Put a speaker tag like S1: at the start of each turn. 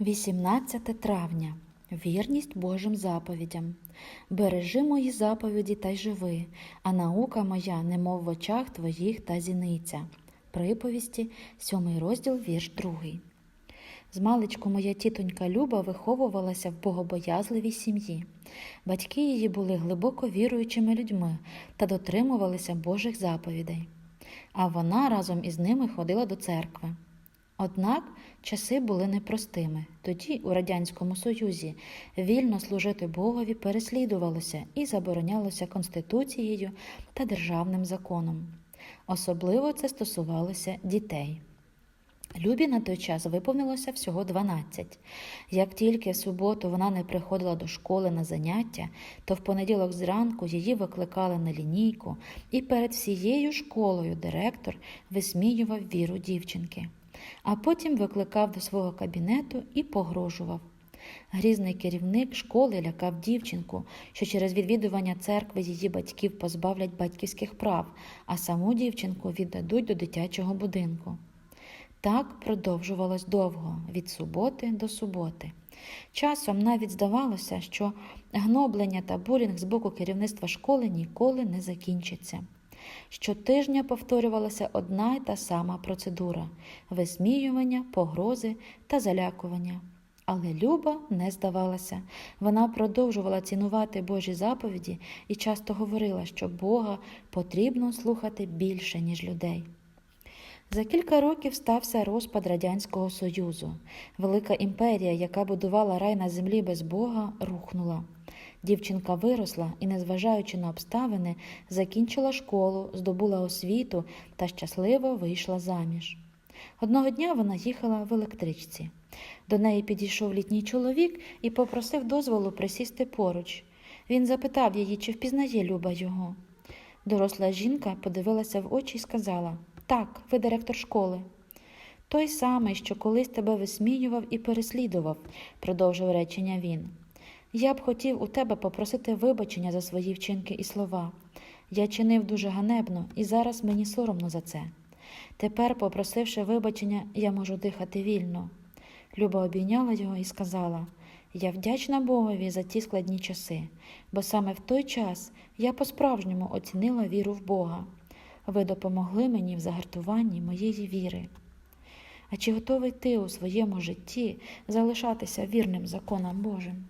S1: 18 травня. Вірність Божим заповідям. Бережи мої заповіді та й живи, а наука моя, немов в очах твоїх та зіниця. Приповісті, сьомий розділ, вірш другий. Змалечку моя тітонька Люба виховувалася в богобоязливій сім'ї. Батьки її були глибоко віруючими людьми та дотримувалися Божих заповідей. А вона разом із ними ходила до церкви. Однак часи були непростими. Тоді у Радянському Союзі вільно служити Богові переслідувалося і заборонялося Конституцією та державним законом. Особливо це стосувалося дітей. Любі на той час виповнилося всього 12. Як тільки в суботу вона не приходила до школи на заняття, то в понеділок зранку її викликали на лінійку, і перед всією школою директор висміював віру дівчинки, а потім викликав до свого кабінету і погрожував. Грізний керівник школи лякав дівчинку, що через відвідування церкви її батьків позбавлять батьківських прав, а саму дівчинку віддадуть до дитячого будинку. Так продовжувалось довго, від суботи до суботи. Часом навіть здавалося, що гноблення та булінг з боку керівництва школи ніколи не закінчиться. Щотижня повторювалася одна й та сама процедура висміювання, погрози та залякування. Але Люба не здавалася. Вона продовжувала цінувати Божі заповіді і часто говорила, що Бога потрібно слухати більше, ніж людей. За кілька років стався розпад Радянського Союзу. Велика імперія, яка будувала рай на землі без Бога, рухнула. Дівчинка виросла і, незважаючи на обставини, закінчила школу, здобула освіту та щасливо вийшла заміж. Одного дня вона їхала в електричці. До неї підійшов літній чоловік і попросив дозволу присісти поруч. Він запитав її, чи впізнає Люба його. Доросла жінка подивилася в очі і сказала Так, ви директор школи. Той самий, що колись тебе висміював і переслідував, продовжив речення він. Я б хотів у тебе попросити вибачення за свої вчинки і слова. Я чинив дуже ганебно, і зараз мені соромно за це. Тепер, попросивши вибачення, я можу дихати вільно. Люба обійняла його і сказала Я вдячна Богові за ті складні часи, бо саме в той час я по-справжньому оцінила віру в Бога. Ви допомогли мені в загартуванні моєї віри. А чи готовий ти у своєму житті залишатися вірним законам Божим?